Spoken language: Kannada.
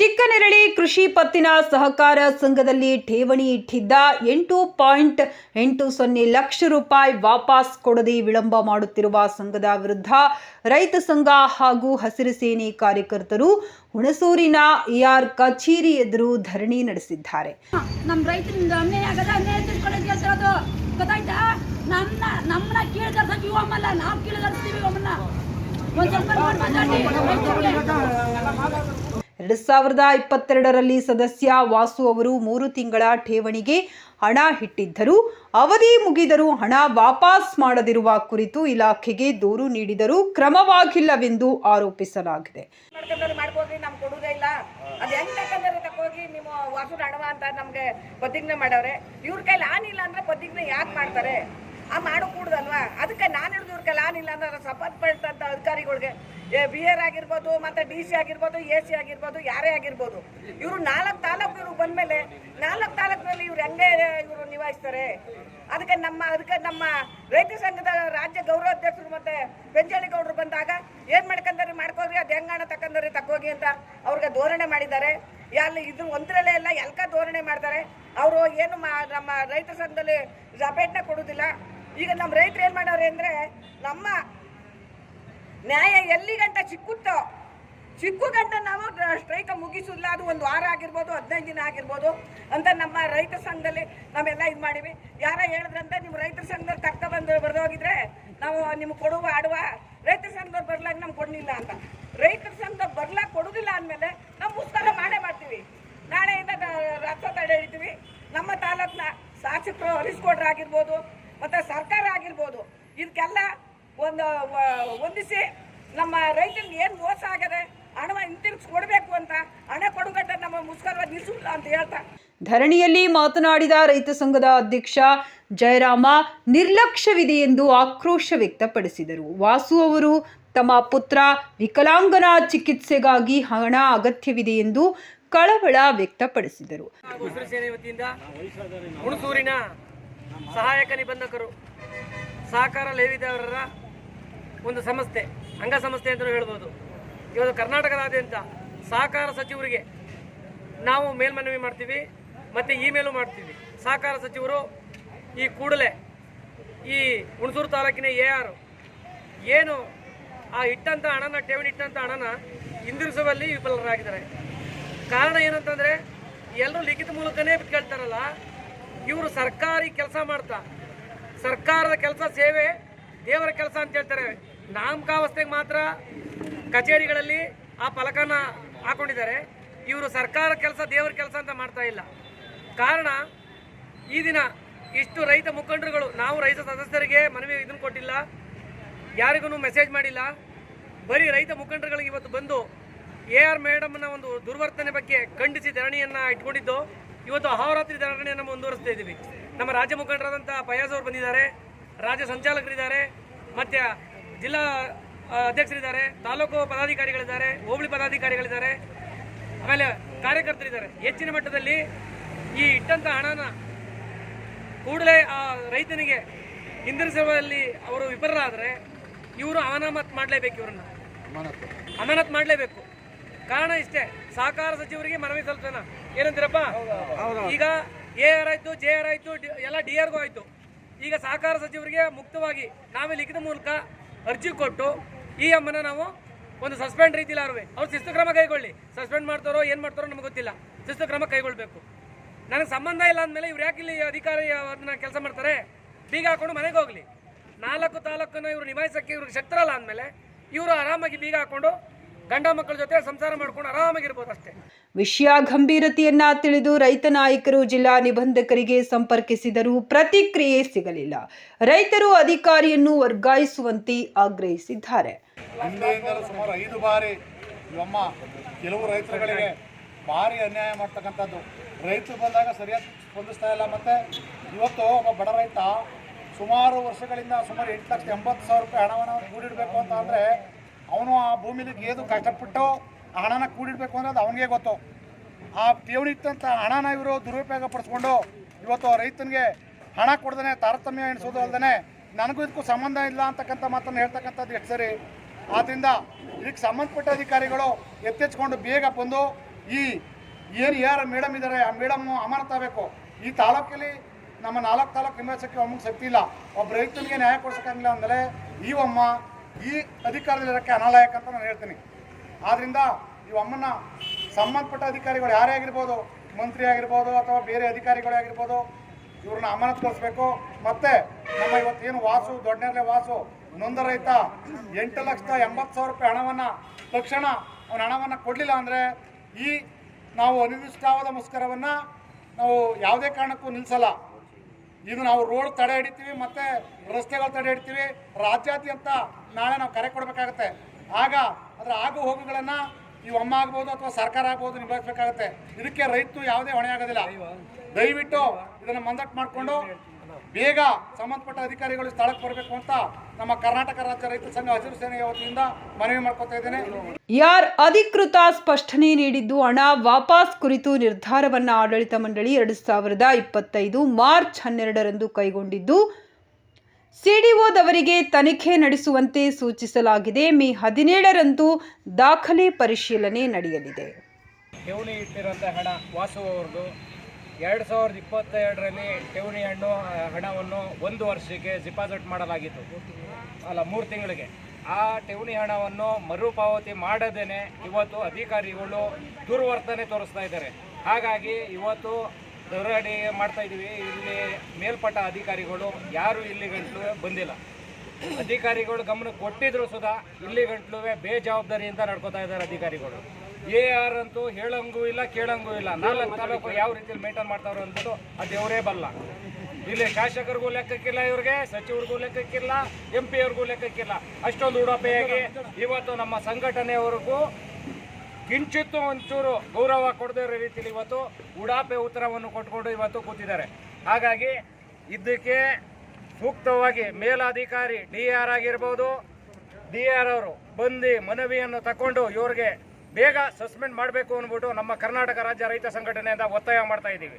ಚಿಕ್ಕನೆರಳಿ ಕೃಷಿ ಪತ್ತಿನ ಸಹಕಾರ ಸಂಘದಲ್ಲಿ ಠೇವಣಿ ಇಟ್ಟಿದ್ದ ಎಂಟು ಪಾಯಿಂಟ್ ಎಂಟು ಸೊನ್ನೆ ಲಕ್ಷ ರೂಪಾಯಿ ವಾಪಸ್ ಕೊಡದೆ ವಿಳಂಬ ಮಾಡುತ್ತಿರುವ ಸಂಘದ ವಿರುದ್ಧ ರೈತ ಸಂಘ ಹಾಗೂ ಹಸಿರು ಸೇನೆ ಕಾರ್ಯಕರ್ತರು ಹುಣಸೂರಿನ ಇಆರ್ ಕಚೇರಿ ಎದುರು ಧರಣಿ ನಡೆಸಿದ್ದಾರೆ. ನಮ್ಮ ರೈತರಿಂದ ಅನ್ಯಾಯ ಎರಡು ಸಾವಿರದ ಇಪ್ಪತ್ತೆರಡರಲ್ಲಿ ಸದಸ್ಯ ವಾಸು ಅವರು ಮೂರು ತಿಂಗಳ ಠೇವಣಿಗೆ ಹಣ ಇಟ್ಟಿದ್ದರು. ಅವಧಿ ಮುಗಿದರೂ ಹಣ ವಾಪಸ್ ಮಾಡದಿರುವ ಕುರಿತು ಇಲಾಖೆಗೆ ದೂರು ನೀಡಿದರೂ ಕ್ರಮವಾಗಿಲ್ಲವೆಂದು ಆರೋಪಿಸಲಾಗಿದೆ. ಪ್ರತಿಜ್ಞೆ ಮಾಡವ್ರೆ. ಇವ್ರ ಕೈಲಿ ಆನಿಲ್ಲ ಅಂದ್ರೆ ಪ್ರತಿಜ್ಞೆ ಯಾಕೆ ಮಾಡ್ತಾರೆ? ಆ ಮಾಡೋ ಕೂಡುದಲ್ವಾ ಅದಕ್ಕೆ ನಾನು ಹಿಡಿದು ಇವ್ರಿಗೆ ಕೈಲಿ ಆನಿಲ್ಲ ಅಂದ್ರೆ ಸಂಬಂಧಪಟ್ಟಂತ ಅಧಿಕಾರಿಗಳಿಗೆ. ಬಿ ಆರ್ ಆಗಿರ್ಬೋದು, ಮತ್ತೆ ಡಿ ಸಿ ಆಗಿರ್ಬೋದು, ಎ ಸಿ ಆಗಿರ್ಬೋದು, ಯಾರೇ ಆಗಿರ್ಬೋದು. ಇವರು ನಾಲ್ಕು ತಾಲೂಕು ಇವ್ರು ಬಂದ್ಮೇಲೆ, ನಾಲ್ಕು ತಾಲೂಕಿನಲ್ಲಿ ಇವ್ರು ಹೆಂಗೆ ಇವರು ನಿಭಾಯಿಸ್ತಾರೆ? ಅದಕ್ಕೆ ನಮ್ಮ ಅದಕ್ಕೆ ನಮ್ಮ ರೈತ ಸಂಘದ ರಾಜ್ಯ ಗೌರವಾಧ್ಯಕ್ಷರು ಮತ್ತೆ ಗೌಡರು ಬಂದಾಗ, ಏನ್ ಮಾಡ್ಕೊಂಡ್ರಿ ಮಾಡ್ಕೋರಿ ಅದು ಹೆಂಗಣ ತಕ್ಕಂದ್ರಿ, ತಕ್ಕೋಗಿ ಅಂತ ಅವ್ರಿಗೆ ಧೋರಣೆ ಮಾಡಿದ್ದಾರೆ. ಅಲ್ಲಿ ಇದು ಒಂದ್ರಲ್ಲೇ ಎಲ್ಲ ಎಲ್ಕ ಧೋರಣೆ ಮಾಡ್ತಾರೆ. ಅವರು ಏನು ನಮ್ಮ ರೈತ ಸಂಘದಲ್ಲಿ ರಪೇಟ್ನ ಕೊಡುದಿಲ್ಲ. ಈಗ ನಮ್ಮ ರೈತರು ಏನು ಮಾಡೋರು ಅಂದ್ರೆ, ನಮ್ಮ ನ್ಯಾಯ ಎಲ್ಲಿ ಗಂಟ ಸಿಕ್ಕುತ್ತೋ, ಸಿಕ್ಕು ಗಂಟ ನಾವು ಸ್ಟ್ರೈಕ್ ಮುಗಿಸಿಲ್ಲ ಅದು ಒಂದು ವಾರ ಆಗಿರ್ಬೋದು, ಹದಿನೈದು ದಿನ ಆಗಿರ್ಬೋದು ಅಂತ ನಮ್ಮ ರೈತ ಸಂಘದಲ್ಲಿ ನಾವೆಲ್ಲ ಇದು ಮಾಡಿವಿ. ಯಾರ ಹೇಳಿದ್ರಂತ ನಿಮ್ಮ ರೈತರ ಸಂಘದಲ್ಲಿ ಕರ್ಕ ಬಂದು ಬರ್ದೋಗಿದ್ರೆ ನಾವು ನಿಮ್ಗೆ ಕೊಡುವ, ಆಡುವ ರೈತರ ಸಂಘದವ್ರು ಬರ್ಲಾಗ ನಮ್ಗೆ ಕೊಡಲಿಲ್ಲ ಅಂತ. ರೈತರ ಸಂಘದವ್ರು ಬರ್ಲಾಗ ಕೊಡೋದಿಲ್ಲ ಅಂದಮೇಲೆ ನಾವು ಮುಸ್ತಾರ ಮಾಡೇ ಮಾಡ್ತೀವಿ. ನಾಳೆಯಿಂದ ರಥ ತಡೆ ಹಿಡಿತೀವಿ ನಮ್ಮ ತಾಲೂಕ್ನ ಶಾಸಕರು ಹರಿಸ್ಕೊಡ್ರ ಆಗಿರ್ಬೋದು ಮತ್ತೆ ಸರ್ಕಾರ ಆಗಿರ್ಬೋದು ಇದಕ್ಕೆಲ್ಲ ಒಂದು ಹೊಂದಿಸಿ ನಮ್ಮ ರೈತರಿಗೆ ಏನು ಮೋಸ ಆಗದೆ ಹಣ ಹಿಂತಿರುಗಿಸಿ ಕೊಡಬೇಕು ಅಂತ ಹಣ ಕೊಡುಗಟ್ಟ ನಮ್ಮ ಮುಸ್ಕರ ನಿಲ್ಲಿಸಿಲ್ಲ ಅಂತ ಹೇಳ್ತಾ. ಧರಣಿಯಲ್ಲಿ ಮಾತನಾಡಿದ ರೈತ ಸಂಘದ ಅಧ್ಯಕ್ಷ ಜಯರಾಮ ನಿರ್ಲಕ್ಷ್ಯವಿದೆ ಎಂದು ಆಕ್ರೋಶ ವ್ಯಕ್ತಪಡಿಸಿದರು. ವಾಸು ಅವರು ತಮ್ಮ ಪುತ್ರ ವಿಕಲಾಂಗನ ಚಿಕಿತ್ಸೆಗಾಗಿ ಹಣ ಅಗತ್ಯವಿದೆ ಎಂದು ಕಳವಳ ವ್ಯಕ್ತಪಡಿಸಿದರು. ಸಹಾಯಕ ನಿಬಂಧಕರು. ಸಹಕಾರ ಲೇವಿದವರ ಒಂದು ಸಂಸ್ಥೆ ಅಂಗಸಂಸ್ಥೆ ಅಂತಲೂ ಹೇಳ್ಬೋದು. ಇವತ್ತು ಕರ್ನಾಟಕದಾದ್ಯಂತ ಸಹಕಾರ ಸಚಿವರಿಗೆ ನಾವು ಮೇಲ್ಮನವಿ ಮಾಡ್ತೀವಿ, ಮತ್ತು ಇಮೇಲು ಮಾಡ್ತೀವಿ. ಸಹಕಾರ ಸಚಿವರು ಈ ಕೂಡಲೇ ಈ ಹುಣಸೂರು ತಾಲೂಕಿನ ಎ ಆರ್ ಏನು ಆ ಇಟ್ಟಂಥ ಹಣನ, ಠೇವಣಿ ಇಟ್ಟಂಥ ಹಣನ ಹಿಂದಿರುಸುವಲ್ಲಿ ವಿಫಲರಾಗಿದ್ದಾರೆ. ಕಾರಣ ಏನಂತಂದರೆ, ಎಲ್ಲರೂ ಲಿಖಿತ ಮೂಲಕನೇ ಕೇಳ್ತಾರಲ್ಲ ಇವರು ಸರ್ಕಾರಿ ಕೆಲಸ ಮಾಡ್ತಾ. ಸರ್ಕಾರದ ಕೆಲಸ ಸೇವೆ ದೇವರ ಕೆಲಸ ಅಂತ ಹೇಳ್ತಾರೆ. ನಾಮಕಾವಸ್ಥೆಗೆ ಮಾತ್ರ ಕಚೇರಿಗಳಲ್ಲಿ ಆ ಫಲಕನ ಹಾಕೊಂಡಿದ್ದಾರೆ. ಇವರು ಸರ್ಕಾರ ಕೆಲಸ, ದೇವರ ಕೆಲಸ ಅಂತ ಮಾಡ್ತಾ ಇಲ್ಲ. ಕಾರಣ ಈ ದಿನ ಇಷ್ಟು ರೈತ ಮುಖಂಡರುಗಳು, ನಾವು ರೈತ ಸದಸ್ಯರಿಗೆ ಮನವಿ ಇದನ್ನು ಕೊಟ್ಟಿಲ್ಲ. ಯಾರಿಗೂ ಮೆಸೇಜ್ ಮಾಡಿಲ್ಲ. ಬರೀ ರೈತ ಮುಖಂಡರುಗಳಿಗೆ ಇವತ್ತು ಬಂದು ಎ ಆರ್ ಮೇಡಮ್ನ ಒಂದು ದುರ್ವರ್ತನೆ ಬಗ್ಗೆ ಖಂಡಿಸಿ ಧರಣಿಯನ್ನು ಇಟ್ಕೊಂಡಿದ್ದು. ಇವತ್ತು ಅಹೋರಾತ್ರಿ ಧಾರಣೆಯನ್ನು ಮುಂದುವರಿಸ್ತಾ ಇದ್ದೀವಿ. ನಮ್ಮ ರಾಜ್ಯ ಮುಖಂಡರಾದಂಥ ಫಯಾಜ್ ಅವರು ಬಂದಿದ್ದಾರೆ ರಾಜ್ಯ ಸಂಚಾಲಕರಿದ್ದಾರೆ ಮತ್ತು ಜಿಲ್ಲಾ ಅಧ್ಯಕ್ಷರಿದ್ದಾರೆ ತಾಲೂಕು ಪದಾಧಿಕಾರಿಗಳಿದ್ದಾರೆ ಹೋಬಳಿ ಪದಾಧಿಕಾರಿಗಳಿದ್ದಾರೆ ಆಮೇಲೆ ಕಾರ್ಯಕರ್ತರಿದ್ದಾರೆ. ಹೆಚ್ಚಿನ ಮಟ್ಟದಲ್ಲಿ ಈ ಇಟ್ಟಂಥ ಹಣನ ಕೂಡಲೇ ಆ ರೈತನಿಗೆ ಹಿಂದಿರಿಸುವಲ್ಲಿ ಅವರು ವಿಫಲರಾದರೆ ಇವರು ಅಮಾನತ್ ಮಾಡಲೇಬೇಕು ಇವರನ್ನು. ಅಮಾನತ್ ಮಾಡಲೇಬೇಕು. ಕಾರಣ ಇಷ್ಟೇ ಸಹಕಾರ ಸಚಿವರಿಗೆ ಮನವಿ ಸಲ್ಲಿಸೋಣ. ಏನಂತೀರಪ್ಪ? ಈಗ ಎ ಆರ್ ಆಯ್ತು ಜೆ ಆರ್ ಆಯ್ತು ಎಲ್ಲ ಡಿ ಆರ್ಗೂ ಆಯ್ತು. ಈಗ ಸಹಕಾರ ಸಚಿವರಿಗೆ ಮುಕ್ತವಾಗಿ ನಾವೇ ಲಿಖಿತ ಮೂಲಕ ಅರ್ಜಿ ಕೊಟ್ಟು ಈ ಅಮ್ಮನ ನಾವು ಒಂದು ಸಸ್ಪೆಂಡ್ ರೀತಿಲಿ ಲಾರುವೆ ಅವ್ರು ಶಿಸ್ತು ಕ್ರಮ ಕೈಗೊಳ್ಳಿ. ಸಸ್ಪೆಂಡ್ ಮಾಡ್ತಾರೋ ಏನು ಮಾಡ್ತಾರೋ ನಮ್ಗೆ ಗೊತ್ತಿಲ್ಲ. ಶಿಸ್ತು ಕ್ರಮ ಕೈಗೊಳ್ಬೇಕು. ನನಗೆ ಸಂಬಂಧ ಇಲ್ಲ ಅಂದಮೇಲೆ ಇವ್ರು ಯಾಕೆ ಇಲ್ಲಿ ಅಧಿಕಾರಿ ಅದನ್ನ ಕೆಲಸ ಮಾಡ್ತಾರೆ? ಬೀಗ ಹಾಕೊಂಡು ಮನೆಗೆ ಹೋಗ್ಲಿ. ನಾಲ್ಕು ತಾಲೂಕನ್ನ ಇವರು ನಿಭಾಯಿಸಕ್ಕೆ ಇವ್ರಿಗೆ ಶಕ್ತರಲ್ಲ ಅಂದಮೇಲೆ ಇವರು ಆರಾಮಾಗಿ ಬೀಗ ಹಾಕೊಂಡು ಗಂಡ ಮಕ್ಕಳ ಜೊತೆ ಸಂಸಾರ ಮಾಡ್ಕೊಂಡು ಆರಾಮಾಗಿರ್ಬೋದು ಅಷ್ಟೇ. ವಿಷಯ ಗಂಭೀರತೆಯನ್ನ ತಿಳಿದು ರೈತ ನಾಯಕರು ಜಿಲ್ಲಾ ನಿಬಂಧಕರಿಗೆ ಸಂಪರ್ಕಿಸಿದರೂ ಪ್ರತಿಕ್ರಿಯೆ ಸಿಗಲಿಲ್ಲ. ರೈತರು ಅಧಿಕಾರಿಯನ್ನು ವರ್ಗಾಯಿಸುವಂತೆ ಆಗ್ರಹಿಸಿದ್ದಾರೆ. ಹಿಂದೆಯಿಂದಲೂ ಸುಮಾರು ಐದು ಬಾರಿ ನಮ್ಮ ಕೆಲವು ರೈತರುಗಳಿಗೆ ಭಾರಿ ಅನ್ಯಾಯ ಮಾಡ್ತಕ್ಕಂಥದ್ದು. ರೈತರು ಬಂದಾಗ ಸರಿಯಾಗಿ ಸ್ಪಂದಿಸ್ತಾ ಇಲ್ಲ. ಮತ್ತೆ ಇವತ್ತು ಒಬ್ಬ ಬಡ ರೈತ ಸುಮಾರು ವರ್ಷಗಳಿಂದ ಸುಮಾರು ಎಂಟು ಲಕ್ಷದ ಎಂಬತ್ತು ಸಾವಿರ ರೂಪಾಯಿ ಹಣವನ್ನು ಕೂಡಿಡಬೇಕು ಅಂತ ಅಂದರೆ ಅವನು ಆ ಭೂಮಿಲಿ ಏದು ಕಷ್ಟಪಟ್ಟು ಆ ಹಣನ ಕೂಡಿಡಬೇಕು ಅನ್ನೋದು ಅವನಿಗೆ ಗೊತ್ತು. ಆ ಠೇವಣಿ ಇಟ್ಟಂಥ ಹಣನ ಇವರು ದುರುಪಯೋಗ ಪಡಿಸ್ಕೊಂಡು ಇವತ್ತು ರೈತನಿಗೆ ಹಣ ಕೊಡ್ದೇ ತಾರತಮ್ಯ ಎಣಿಸೋದು ಅಲ್ಲದೆ ನನಗೂ ಇದಕ್ಕೂ ಸಂಬಂಧ ಇಲ್ಲ ಅಂತಕ್ಕಂಥ ಮಾತನ್ನು ಹೇಳ್ತಕ್ಕಂಥದ್ದು ಎಷ್ಟು ಸರಿ? ಆದ್ದರಿಂದ ಇದಕ್ಕೆ ಸಂಬಂಧಪಟ್ಟ ಅಧಿಕಾರಿಗಳು ಎತ್ತೆಚ್ಕೊಂಡು ಬೇಗ ಬಂದು ಈ ಏನು ಯಾರು ಮೇಡಮ್ ಇದ್ದಾರೆ ಆ ಮೇಡಮ್ ಅಮಾನತಾಗಬೇಕು ಈ ತಾಲೂಕಲ್ಲಿ ನಮ್ಮ ನಾಲ್ಕು ತಾಲೂಕು ನಿಭಾಯಿಸೋಕ್ಕೆ ಒಮ್ಮಗೆ ಶಕ್ತಿ ಇಲ್ಲ. ಒಬ್ಬ ರೈತನಿಗೆ ನ್ಯಾಯ ಕೊಡ್ಸೋಕ್ಕಾಗಿಲ್ಲ ಅಂದರೆ ಈ ಅಮ್ಮ ಈ ಅಧಿಕಾರದಲ್ಲಿರೋಕ್ಕೆ ಅನಾಲಾಯಕ ಅಂತ ನಾನು ಹೇಳ್ತೀನಿ. ಆದ್ದರಿಂದ ಅಮ್ಮನ ಸಂಬಂಧಪಟ್ಟ ಅಧಿಕಾರಿಗಳು ಯಾರೇ ಆಗಿರ್ಬೋದು, ಮಂತ್ರಿ ಆಗಿರ್ಬೋದು ಅಥವಾ ಬೇರೆ ಅಧಿಕಾರಿಗಳೇ ಆಗಿರ್ಬೋದು, ಇವ್ರನ್ನ ಅಮಾನತುಗೊಳಿಸ್ಬೇಕು ಮತ್ತೆ ನಮ್ಮ ಇವತ್ತೇನು ವಾಸು ದೊಡ್ಡನೇ ವಾಸು, ನೊಂದ ರೈತ, ಎಂಟು ಲಕ್ಷದ ಎಂಬತ್ತು ಸಾವಿರ ರೂಪಾಯಿ ಹಣವನ್ನು, ತಕ್ಷಣ ಅವನ ಹಣವನ್ನು ಕೊಡಲಿಲ್ಲ ಅಂದರೆ ಈ ನಾವು ಅನಿರ್ದಿಷ್ಟವಾದ ಮುಷ್ಕರವನ್ನು ನಾವು ಯಾವುದೇ ಕಾರಣಕ್ಕೂ ನಿಲ್ಲಿಸಲ್ಲ ಇದು ನಾವು ರೋಡ್ ತಡೆ ಹಿಡಿತೀವಿ, ಮತ್ತು ರಸ್ತೆಗಳು ತಡೆ ಹಿಡಿತೀವಿ. ರಾಜ್ಯಾದ್ಯಂತ ನಾಳೆ ನಾವು ಕರೆ ಕೊಡಬೇಕಾಗತ್ತೆ. ಆಗ ಅದರ ಆಗು ಹೋಗುಗಳನ್ನು ಈ ಅಮ್ಮ ಆಗ್ಬೋದು ಅಥವಾ ಸರ್ಕಾರ ಆಗ್ಬೋದು ನಿಭಾಯಿಸಬೇಕಾಗತ್ತೆ. ಇದಕ್ಕೆ ರೈತರು ಯಾವುದೇ ಹೊಣೆ ಆಗೋದಿಲ್ಲ. ದಯವಿಟ್ಟು ಇದನ್ನು ಮಂದಟ್ಟು ಮಾಡಿಕೊಂಡು ಬೇಗ ಸಂಬಂಧಪಟ್ಟ ಅಧಿಕಾರಿಗಳು ಸ್ಥಳಕ್ಕೆ ಬರಬೇಕು ಅಂತ ನಮ್ಮ ಕರ್ನಾಟಕ ರಾಜ್ಯ ರೈತ ಸಂಘ ಹಸಿರು ಸೇನೆಯ ವತಿಯಿಂದ ಮನವಿ ಮಾಡ್ಕೊತಾ ಇದ್ದೇನೆ. ಯಾರ್ ಅಧಿಕೃತ ಸ್ಪಷ್ಟನೆ ನೀಡಿದ್ದು ಹಣ ವಾಪಸ್ ಕುರಿತು ನಿರ್ಧಾರವನ್ನ ಆಡಳಿತ ಮಂಡಳಿ ಎರಡು ಸಾವಿರದ ಇಪ್ಪತ್ತೈದು ಮಾರ್ಚ್ ಹನ್ನೆರಡರಂದು ಕೈಗೊಂಡಿದ್ದು ಸಿಡಿಒದವರಿಗೆ ತನಿಖೆ ನಡೆಸುವಂತೆ ಸೂಚಿಸಲಾಗಿದೆ. ಮೇ ಹದಿನೇಳರಂದು ದಾಖಲೆ ಪರಿಶೀಲನೆ ನಡೆಯಲಿದೆ. ಠೇವಣಿ ಇಟ್ಟಿರೋಂಥ ಹಣ ವಾಸು ಅವ್ರದ್ದು. ಎರಡು ಸಾವಿರದ ಇಪ್ಪತ್ತೆರಡರಲ್ಲಿ ಠೇವಣಿ ಹಣ್ಣು ಹಣವನ್ನು ಒಂದು ವರ್ಷಕ್ಕೆ ಡಿಪಾಸಿಟ್ ಮಾಡಲಾಗಿತ್ತು. ಅಲ್ಲ, ಮೂರು ತಿಂಗಳಿಗೆ. ಆ ಠೇವಣಿ ಹಣವನ್ನು ಮರುಪಾವತಿ ಮಾಡದೇನೆ ಇವತ್ತು ಅಧಿಕಾರಿಗಳು ದುರ್ವರ್ತನೆ ತೋರಿಸ್ತಾ ಇದ್ದಾರೆ. ಹಾಗಾಗಿ ಇವತ್ತು ದೊರಡಿ ಮಾಡ್ತಾ ಇದ್ದೀವಿ ಇಲ್ಲಿ ಮೇಲ್ಪಟ್ಟ ಅಧಿಕಾರಿಗಳು ಯಾರು ಇಲ್ಲಿ ಗಂಟಲು ಬಂದಿಲ್ಲ. ಅಧಿಕಾರಿಗಳು ಗಮನ ಕೊಟ್ಟಿದ್ರು ಸುಧಾ ಇಲ್ಲಿ ಗಂಟ್ಲು ಬೇಜವಾಬ್ದಾರಿಯಿಂದ ನಡ್ಕೋತಾ ಇದ್ದಾರೆ ಅಧಿಕಾರಿಗಳು. ಎ ಆರ್ ಅಂತೂ ಹೇಳಂಗೂ ಇಲ್ಲ, ಕೇಳಂಗೂ ಇಲ್ಲ. ನಾಲ್ಕು ತಾಲೂಕು ಯಾವ ರೀತಿಯಲ್ಲಿ ಮೇಂಟೈನ್ ಮಾಡ್ತಾವ್ರು ಅಂದ್ಬಿಟ್ಟು ಅದು ದೇವರೇ ಬಲ್ಲ. ಇಲ್ಲಿ ಶಾಸಕರಿಗೂ ಲೆಕ್ಕಕ್ಕಿಲ್ಲ ಇವ್ರಿಗೆ, ಸಚಿವರಿಗೂ ಲೆಕ್ಕಕ್ಕಿಲ್ಲ ಎಂ ಪಿ ಅವ್ರಿಗೂ ಲೆಕ್ಕಕ್ಕಿಲ್ಲ. ಅಷ್ಟೊಂದು ಉಡಾಪೆಯಾಗಿ ಇವತ್ತು ನಮ್ಮ ಸಂಘಟನೆಯವರೆಗೂ ಕಿಂಚಿತ್ತು ಒಂಚೂರು ಗೌರವ ಕೊಡದೇ ಇರೋ ರೀತಿಯಲ್ಲಿ ಇವತ್ತು ಉಡಾಪೆ ಉತ್ತರವನ್ನು ಕೊಟ್ಕೊಂಡು ಇವತ್ತು ಕೂತಿದ್ದಾರೆ. ಹಾಗಾಗಿ ಇದಕ್ಕೆ ಸೂಕ್ತವಾಗಿ ಮೇಲಾಧಿಕಾರಿ ಡಿ ಆರ್ ಆಗಿರ್ಬೋದು ಡಿ ಆರ್ ಅವರು ಬಂದು ಮನವಿಯನ್ನು ತಕೊಂಡು ಇವ್ರಿಗೆ ಬೇಗ ಸಸ್ಪೆಂಡ್ ಮಾಡಬೇಕು ಅಂದ್ಬಿಟ್ಟು ನಮ್ಮ ಕರ್ನಾಟಕ ರಾಜ್ಯ ರೈತ ಸಂಘಟನೆಯಿಂದ ಒತ್ತಾಯ ಮಾಡ್ತಾ ಇದ್ದೀವಿ.